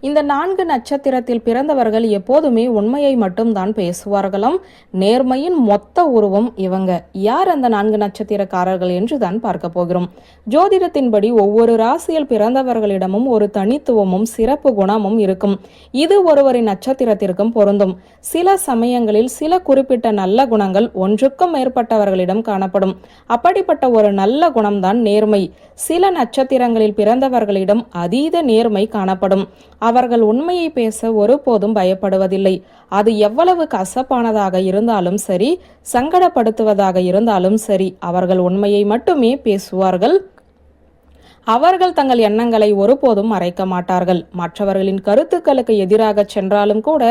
இந்த நான்கு நட்சத்திரத்தில் பிறந்தவர்கள் எப்போதுமே உண்மையை மட்டும்தான் பேசுவார்களாம். நேர்மையின் மொத்த உருவம் இவங்க. யார் அந்த நான்கு நட்சத்திரக்காரர்கள் என்று தான் பார்க்க போகிறோம். ஜோதிடத்தின்படி ஒவ்வொரு ராசியில் பிறந்தவர்களிடமும் ஒரு தனித்துவமும் சிறப்பு குணமும் இருக்கும். இது ஒருவரின் நட்சத்திரத்திற்கும் பொருந்தும். சில சமயங்களில் சில குறிப்பிட்ட நல்ல குணங்கள் ஒன்றுக்கும் மேற்பட்டவர்களிடம் காணப்படும். அப்படிப்பட்ட ஒரு நல்ல குணம்தான் நேர்மை. சில நட்சத்திரங்களில் பிறந்தவர்களிடம் அதீத நேர்மை காணப்படும். அவர்கள் உண்மையை பேச ஒருபோதும் பயப்படுவதில்லை. அது எவ்வளவு கசப்பானதாக இருந்தாலும் சரி சங்கடப்படுத்துவதாக இருந்தாலும் சரி அவர்கள் உண்மையை மட்டுமே பேசுவார்கள். அவர்கள் தங்கள் எண்ணங்களை ஒருபோதும் மறைக்க மாட்டார்கள். மற்றவர்களின் கருத்துக்களுக்கு எதிராக சென்றாலும் கூட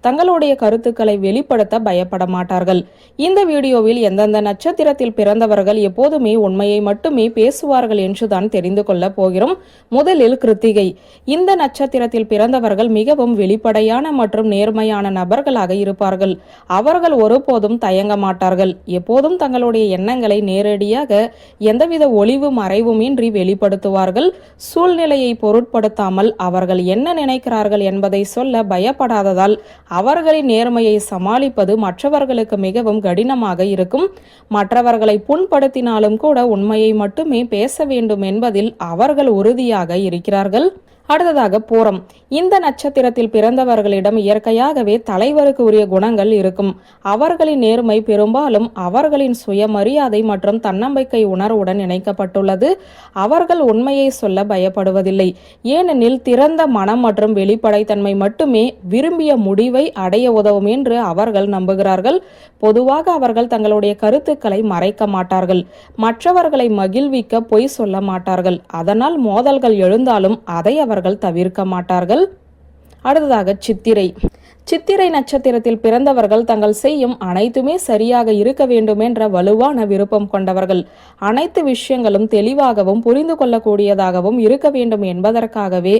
தங்களுடைய கருத்துக்களை வெளிப்படுத்த பயப்பட மாட்டார்கள். இந்த வீடியோவில் எந்தெந்த நட்சத்திரத்தில் பிறந்தவர்கள் எப்போதுமே உண்மையை மட்டுமே பேசுவார்கள் என்றுதான் தெரிந்து கொள்ள போகிறோம். முதலில் கிருத்திகை. இந்த நட்சத்திரத்தில் பிறந்தவர்கள் மிகவும் வெளிப்படையான மற்றும் நேர்மையான நபர்களாக இருப்பார்கள். அவர்கள் ஒருபோதும் தயங்க மாட்டார்கள். எப்போதும் தங்களுடைய எண்ணங்களை நேரடியாக எந்தவித ஒளிவு மறைவுமின்றி வெளிப்படுத்த பயன்படுத்துவார்கள் சூழ்நிலையை பொருட்படுத்தாமல் அவர்கள் என்ன நினைக்கிறார்கள் என்பதை சொல்ல பயப்படாததால் அவர்களின் நேர்மையை சமாளிப்பது மற்றவர்களுக்கு மிகவும் கடினமாக இருக்கும். மற்றவர்களை புண்படுத்தினாலும் கூட உண்மையை மட்டுமே பேச வேண்டும் என்பதில் அவர்கள் உறுதியாக இருக்கிறார்கள். அடுத்ததாக பூரம். இந்த நட்சத்திரத்தில் பிறந்தவர்களிடம் இயற்கையாகவே தலைவருக்கு உரிய குணங்கள் இருக்கும். அவர்களின் நேர்மை பெரும்பாலும் அவர்களின் சுயமரியாதை மற்றும் தன்னம்பிக்கை உணர்வுடன் இணைக்கப்பட்டுள்ளது. அவர்கள் உண்மையை சொல்ல பயப்படுவதில்லை. ஏனெனில் திறந்த மனம் மற்றும் வெளிப்படைத்தன்மை மட்டுமே விரும்பிய முடிவை அடைய உதவும் என்று அவர்கள் நம்புகிறார்கள். பொதுவாக அவர்கள் தங்களுடைய கருத்துக்களை மறைக்க மாட்டார்கள். மற்றவர்களை மகிழ்விக்க பொய் சொல்ல மாட்டார்கள். அதனால் மோதல்கள் எழுந்தாலும் அதை அவர் அவர்கள் தவிர்க்க மாட்டார்கள். அடுத்ததாக சித்திரை. சித்திரை நட்சத்திரத்தில் பிறந்தவர்கள் தங்கள் செய்யும் அனைத்துமே சரியாக இருக்க வேண்டும் என்ற வலுவான விருப்பம் கொண்டவர்கள். அனைத்து விஷயங்களும் தெளிவாகவும் புரிந்து கொள்ளக்கூடியதாகவும் இருக்க வேண்டும் என்பதற்காகவே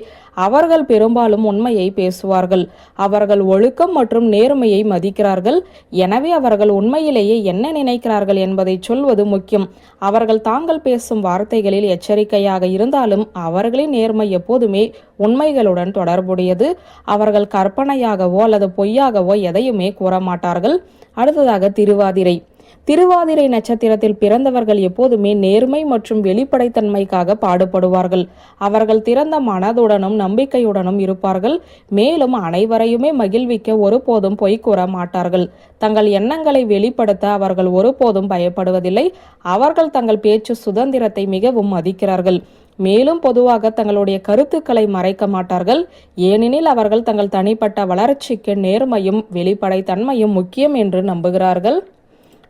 அவர்கள் பெரும்பாலும் உண்மையை பேசுவார்கள். அவர்கள் ஒழுக்கம் மற்றும் நேர்மையை மதிக்கிறார்கள். எனவே அவர்கள் உண்மையிலேயே என்ன நினைக்கிறார்கள் என்பதை சொல்வது முக்கியம். அவர்கள் தாங்கள் பேசும் வார்த்தைகளில் எச்சரிக்கையாக இருந்தாலும் அவர்களின் நேர்மை எப்போதுமே உண்மைகளுடன் தொடர்புடையது. அவர்கள் கற்பனையாகவோ அல்லது பொய்யாகவோ எதையுமே கூற மாட்டார்கள் அடுத்ததாக திருவாதிரை. திருவாதிரை நட்சத்திரத்தில் பிறந்தவர்கள் எப்போதுமே நேர்மை மற்றும் வெளிப்படைத்தன்மைக்காக பாடுபடுவார்கள். அவர்கள் திறந்த மனதுடனும் நம்பிக்கையுடனும் இருப்பார்கள். மேலும் அனைவரையுமே மகிழ்விக்க ஒருபோதும் பொய் கூற மாட்டார்கள் தங்கள் எண்ணங்களை வெளிப்படுத்த அவர்கள் ஒருபோதும் பயப்படுவதில்லை. அவர்கள் தங்கள் பேச்சு சுதந்திரத்தை மிகவும் மதிக்கிறார்கள். மேலும் பொதுவாக தங்களுடைய கருத்துக்களை மறைக்க மாட்டார்கள். ஏனெனில் அவர்கள் தங்கள் தனிப்பட்ட வளர்ச்சிக்கு நேர்மையும் வெளிப்படைத்தன்மையும் முக்கியம் என்று நம்புகிறார்கள்.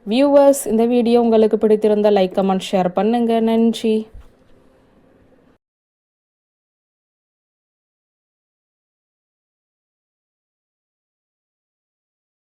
வியூவர்ஸ் இந்த வீடியோ உங்களுக்கு பிடித்திருந்த லைக் கமெண்ட் ஷேர் பண்ணுங்க. நன்றி.